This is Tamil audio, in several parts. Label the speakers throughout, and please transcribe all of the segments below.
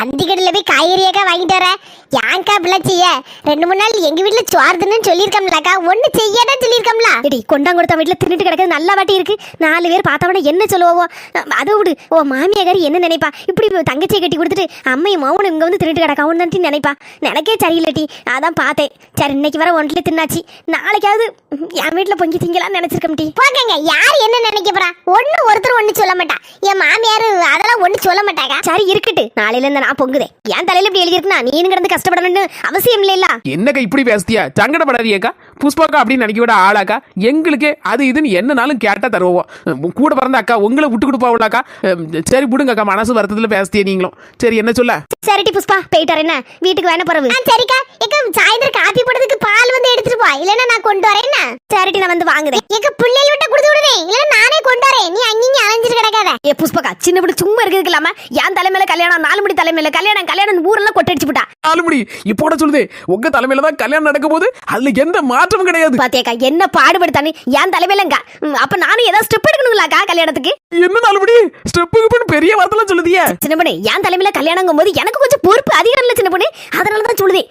Speaker 1: அந்திக்கடையில் போய் காய்கறியாக்கா வாங்கிட்டு வர. ஏன்க்கா இப்படிலாம் செய்ய? ரெண்டு மூணு நாள் எங்க வீட்டுல சோறுதுன்னு சொல்லியிருக்கோம்லக்கா. ஒண்ணு செய்யதான் சொல்லியிருக்கோம்ல?
Speaker 2: எடி கொண்டாங்குடுத்த வீட்டுல தின்னுட்டு கிடக்குது நல்லா வாட்டி இருக்கு. நாலு பேர் பார்த்தவன என்ன சொல்லுவோம் அதை விடு. ஓ மாமியாரி என்ன நினைப்பா? இப்படி தங்கச்சியை கட்டி கொடுத்துட்டு அம்மையும் மௌனம் இங்க வந்து தின்னுட்டு கிடக்க அவன் தான் நினைப்பா எனக்கே சரியில்லட்டி அதான் பார்த்தேன். சரி இன்னைக்கு வர ஒன்றிலே தின்னாச்சு. நாளைக்காவது என் வீட்டுல பொங்கி திங்கலாம்னு நினைச்சிருக்கேன் டி.
Speaker 1: போக்கங்க யார் என்ன நினைக்க போறா? ஒண்ணு ஒருத்தர் ஒண்ணு சொல்ல மாட்டா. என் மாமியார் அதெல்லாம் ஒண்ணு சொல்ல மாட்டாக்கா.
Speaker 2: சரி இருக்கட்டு நாளையில இருந்து நான் பொங்குதேன். என் தலையில இப்படி எழுதியிருக்குனா நீனு கிடந்து கஷ்டப்படணும்னு அவசியம் இல்லைல்ல
Speaker 3: என்னக்கா இப்படி பேசுதியா? சங்கடப்படாதீக்கா புஷ்பாக்கா அப்படின்னு நினைக்க விட ஆளாக்கா. எங்களுக்கே அது இதுன்னு என்னனாலும் கேட்டா தருவோம். கூட பிறந்த அக்கா உங்களை விட்டு கொடுப்பாவுலாக்கா சரி விடுங்கக்கா. மனசு வருத்தத்துல பேசுதிய நீங்களும். சரி என்ன சொல்ல?
Speaker 2: சரிட்டி புஷ்பா. போயிட்டாரு என்ன? வீட்டுக்கு வேணா பிறகு
Speaker 1: ஆ சரிக்கா. ஏக்கா சாயந்தரம் காப்பி போடுறதுக்கு பால் வந்து எடுத்துட்டு போ. இல்லைன்னா நான் கொண்டு வரேன்னா
Speaker 2: சரிட்டி நான் வந்து வாங்குதேன்.
Speaker 1: எங்க பிள்ளைகள் விட்ட கொடுத்து விடுறேன். இல்லைன்னா நானே கொண்டு வரேன். நீ அங்கேயும் அலைஞ்சிட்டு கிடக்காத.
Speaker 2: ஏ புஷ்பகா சின்ன பிள்ளை சும்மா இருக்கிறதுக்கு இல்லாம கல்யாணம் நாலு மணி தலைமையில கல்யாணம் கல்யாணம் ஊரெல்லாம் கொட்டடிச்சு விட்டா
Speaker 3: நாலு மணி இப்போ கூட சொல்லுதே உங்க தலைமையில தான் கல்யாணம் நடக்கும் போது அதுல எந்த மாற்றமும் கிடையாது.
Speaker 2: பாத்தியாக்கா என்ன பாடுபடுத்தானு? என் தலைமையிலங்க அப்ப நானும் ஏதாவது ஸ்டெப் எடுக்கணுங்களாக்கா கல்யாணத்துக்கு?
Speaker 3: என்ன நாலு மணி ஸ்டெப்புக்கு பெரிய வார்த்தைலாம் சொல்லுதியே.
Speaker 2: சின்ன பொண்ணு என் தலைமையில கல்யாணம் போது எனக்கு கொஞ்சம் பொறுப்பு அதிகம் இல்ல சின்ன பொண்ணு. அதனால தான் சொல்லுதே.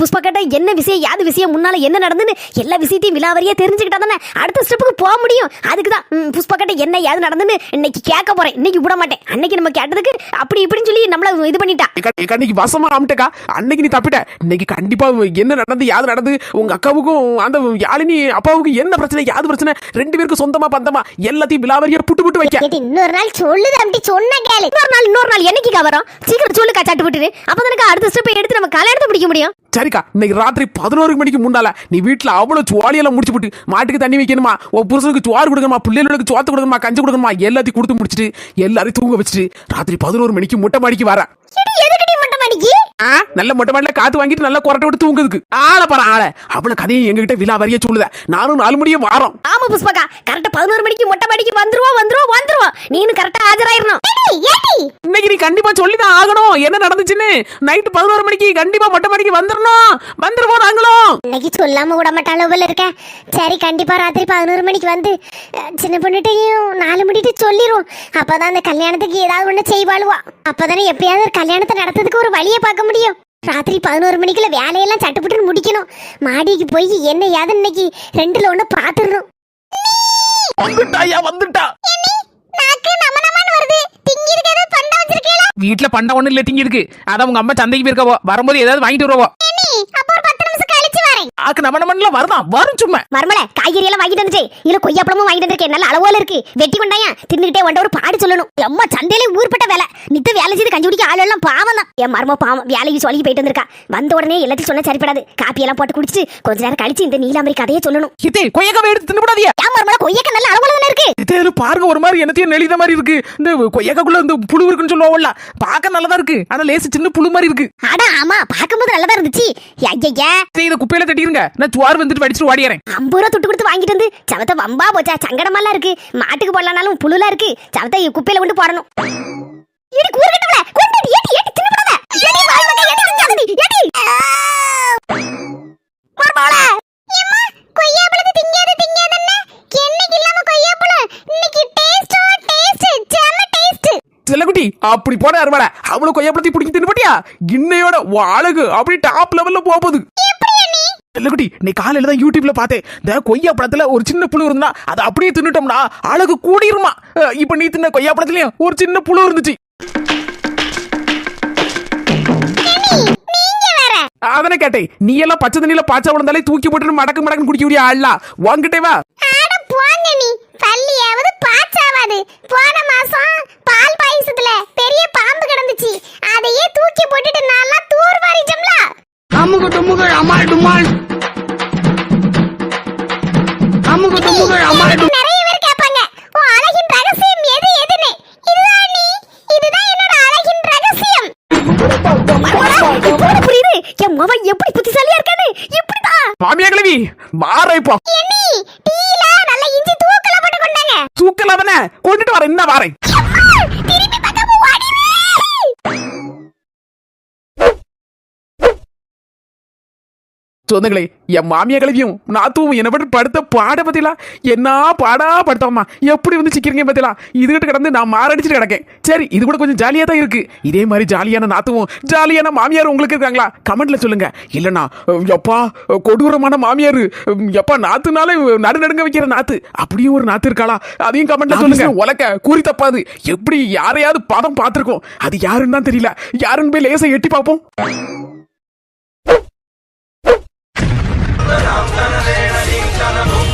Speaker 2: புஷ்பா கிட்ட என்ன விஷயம் யாது விஷயம் முன்னால என்ன நடந்துன்னு எல்லா விஷயத்தையும் விலாவரியா தெரிஞ்சுக்கிட்டா தானே. அடுத்த ஸ்டெப்புக்கு போக முடியும். அதுக்கு தான் புஷ்பா கிட்ட என்ன யாது நடந்துன்னு இன்னைக்கு கேட்க போறேன். இன்னைக்கு விட மாட்டேன். அன்னைக்கு நம்ம கேட்டதுக்கு அப்படி இப்படின்னு சொல்லி நம்மள இது பண்ணிட்டா.
Speaker 3: இன்னைக்கு வசமா ஆமிட்டக்கா அன்னைக்கு நீ தப்பிட்ட. இன்னைக்கு கண்டிப்பா என்ன நடந்து யாது நடந்து உங்க அக்காவுக்கும் அந்த யாழினி அப்பாவுக்கும் என்ன பிரச்சனை யாது பிரச்சனை? ரெண்டு பேருக்கும் சொந்தமா பந்தமா எல்லாத்தையும் விலாவரியா புட்டு புட்டு வைக்க.
Speaker 1: இன்னொரு நாள் சொல்லுது அப்படி சொன்ன கேளு.
Speaker 2: இன்னொரு நாள் இன்னொரு நாள் என்னைக்கு வரும்? சீக்கிரம் சொல்லுக்கா சட்டு விட்டுரு அப்போ அடுத்த ஸ்டெப் எடுத்து நம்ம கல்யாணத்தை பிடிக்க முடியும்?
Speaker 3: சரிக்கா இன்னைக்கு ராத்திரி பதினோரு மணிக்கு முன்னால நீ வீட்டுல அவ்வளவு சுவாலியெல்லாம் முடிச்சு விட்டு மாட்டுக்கு தண்ணி வைக்கணுமா? உன் புருஷனுக்கு சோறு கொடுக்கணுமா? பிள்ளைகளுக்கு சோத்து கொடுக்கணுமா? கஞ்சி கொடுக்கணுமா? எல்லாத்தையும் கொடுத்து முடிச்சிட்டு எல்லாரையும் தூங்க வச்சுட்டு ராத்திரி பதினோரு மணிக்கு முட்டை மாடிக்கு வர.
Speaker 1: எடி, எதுக்குடி மொட்டை மாடிக்கு?
Speaker 3: ஆ நல்ல மொட்டை மாடில காத்து வாங்கிட்டு நல்லா கொரட்டை விட்டு தூங்குதுக்கு ஆளை பாரு ஆளை. அவ்வளவு கதையை எங்ககிட்ட விழா வரைய சொல்லுத. நானும் நாலு மணியே வாரம்.
Speaker 2: ஆமா புஷ்பகா கரெக்டா பதினோரு மணிக்கு மொட்டை மாடிக்கு வந்துருவோம் வந்துருவோம் வந்துருவோம். நீனு கரெக்டா ஆஜராயிரணும்.
Speaker 3: இன்னைக்கு நீ கண்டிப்பா சொல்லிதான் ஆகணும். என்ன நடந்துச்சுன்னு? நைட்டு பதினோரு மணிக்கு கண்டிப்பா மொட்டை மாடிக்கு வந்துடணும் வந்துருவோம் நாங்களும்.
Speaker 1: இன்னைக்கு சொல்லாம விட மாட்டாளோ போல இருக்க. சரி கண்டிப்பா ராத்திரி பதினோரு மணிக்கு வந்து அஹ், சின்ன பொண்ணுகிட்டையும் நாலு மணிட்டு சொல்லிடுவோம் அப்பதான் அந்த கல்யாணத்துக்கு ஏதாவது ஒண்ணு செய்வாளுவா. அப்பதானே எப்படியாவது ஒரு கல்யாணத்தை நடத்துறதுக்கு ஒரு வழியை பார்க்க முடியும். ராத்திரி பதினோரு மணிக்குள்ள வேலையெல்லாம் சட்டுப்புட்டுன்னு முடிக்கணும். மாடிக்கு போய் என்ன ஏது இன்னைக்கு ரெண்டுல ஒண்ணு பாத்துடணும்
Speaker 3: வந்துட்டாயா வந்துட்டா
Speaker 1: நாக்கு நம்ம நம்மன்னு வருது திங்கிறதுக்கு ஏதாவது பண்டா வச்சிருக்கீங்களா
Speaker 3: வீட்டுல பண்ட ஒண்ணு இல்ல திங்கி இருக்கு அதான் உங்க அம்மா சந்தைக்கு போயிருக்கவோ வரும்போது ஏதாவது வாங்கிட்டு
Speaker 1: வருவோம்
Speaker 3: ஆக்கு நம்ம நம்ம வருதான். வரும் சும்மா.
Speaker 2: மர்மல காய்கறி எல்லாம் வாங்கிட்டு வந்துச்சு இதுல கொய்யாப்பழமும் வாங்கிட்டு வந்திருக்கேன் நல்ல அளவோல இருக்கு. வெட்டி கொண்டாயா? தின்னுகிட்டே ஒண்ட ஒரு பாடு சொல்லணும். அம்மா சந்தையில ஊர்பட்ட வேலை. நித்த வேலை செய்து கஞ்சி குடிக்க ஆள் எல்லாம் பாவம் தான். என் மர்ம பாவம் வேலைக்கு சொல்லி போயிட்டு வந்திருக்கா. வந்த உடனே எல்லாத்தையும் சொன்னா சரிப்படாது. காப்பி எல்லாம் போட்டு குடிச்சிட்டு கொஞ்ச நேரம் கழிச்சு இந்த நீலாம்பரி கதையை சொல்லணும்.
Speaker 3: இதே கொய்யாக்காவை எடுத்து தின்னுபடாதியா
Speaker 2: என் மர்மல கொய்யாக்க நல்ல அளவுல தானே இருக்கு?
Speaker 3: இது பாருங்க ஒரு மாதிரி என்னத்தையும் நெளித மாதிரி இருக்கு. இந்த கொய்யாக்காக்குள்ள இந்த புழு இருக்குன்னு சொல்லுவோம்ல பார்க்க நல்லதா இருக்கு. ஆனா லேசு சின்ன புழு மாதிரி இருக்கு.
Speaker 2: அட ஆமா பார்க்கும்போது நல்லதா இருந்துச்சு. ஐயா
Speaker 3: இதை குப்பையில தட்டிருங்க. நான் வந்துட்டு வடிச்சிட்டு ஓடிறேன்
Speaker 2: ஐம்பது ரூபா துட்டு கொடுத்து வாங்கிட்டு வந்து சவத்தை வம்பா போச்சா? சங்கடமெல்லாம் இருக்கு. மாட்டுக்கு போடலானாலும் புழுலாம் இருக்கு. சவத்தை குப்பையில கொண்டு போடணும்.
Speaker 3: செல்லக்குட்டி அப்படி போட அறுவாட அவ்வளவு கொய்யாப்பழத்தை பிடிக்க தின்னுபட்டியா இன்னையோட உன் அழகு அப்படி டாப் லெவல்ல போக போகுது. செல்லக்குட்டி நீ காலையில் தான் யூடியூப்ல பார்த்தேன். இந்த கொய்யா கொய்யாப்பழத்துல ஒரு சின்ன புழு இருந்தா அதை அப்படியே தின்னுட்டோம்னா அழகு கூடிருமா? அஹ், இப்ப நீ தின்ன கொய்யா கொய்யாப்பழத்துலயும் ஒரு சின்ன புழு இருந்துச்சு. அதனை கேட்டேன். நீ எல்லாம் பச்சை தண்ணியில பாய்ச்சா விழுந்தாலே தூக்கி போட்டு மடக்கு மடக்கு குடிக்க முடியா ஆள்லா வாங்கிட்டே வா
Speaker 1: போங்க நீ. பள்ளியாவது பாச்சாவாது போன மாசம் பால் நிறைய பேர் கேட்பாங்க உன் அழகின் ரகசியம் எது எதுன்னு? இதுதான் நீ? இதுதான் என்னோட அழகின் ரகசியம்.
Speaker 2: கூட புரியுது? என் மவன் எப்படி புத்திசாலியா இருக்கானு? இப்படிதான்.
Speaker 3: மாமியா கிழவி மாற இப்போ
Speaker 1: என்னி? டீல நல்ல இஞ்சி தூக்கல போட்டு கொண்டாங்க.
Speaker 3: தூக்கல தானே? கொண்டுட்டு வரேன் என்ன வாரேன்.
Speaker 1: திருப்பி பக்கம்
Speaker 3: சொந்தங்களே என் மாமியா கலவியும் நாத்துவும் என்ன பட்டு படுத்த பாட பத்திலா? என்ன பாடா படுத்தம்மா எப்படி வந்து சிக்கிறீங்க பத்திலா? இதுகிட்ட கிடந்து நான் மாரடிச்சுட்டு கிடக்கேன். சரி இது கூட கொஞ்சம் ஜாலியா தான் இருக்கு. இதே மாதிரி ஜாலியான நாத்துவும் ஜாலியான மாமியார் உங்களுக்கு இருக்காங்களா? கமெண்ட்ல சொல்லுங்க. இல்லனா எப்பா கொடூரமான மாமியார். எப்பா நாத்துனாலே நடு நடுங்க வைக்கிற நாத்து. அப்படியும் ஒரு நாத்து இருக்காளா? அதையும் கமெண்ட்ல சொல்லுங்க. உலக்க குறி தப்பாது. எப்படி யாரையாவது பதம் பார்த்திருக்கோம்? அது யாருன்னு தான் தெரியல. யாருன்னு போய் லேசா எட்டி பார்ப்போம்.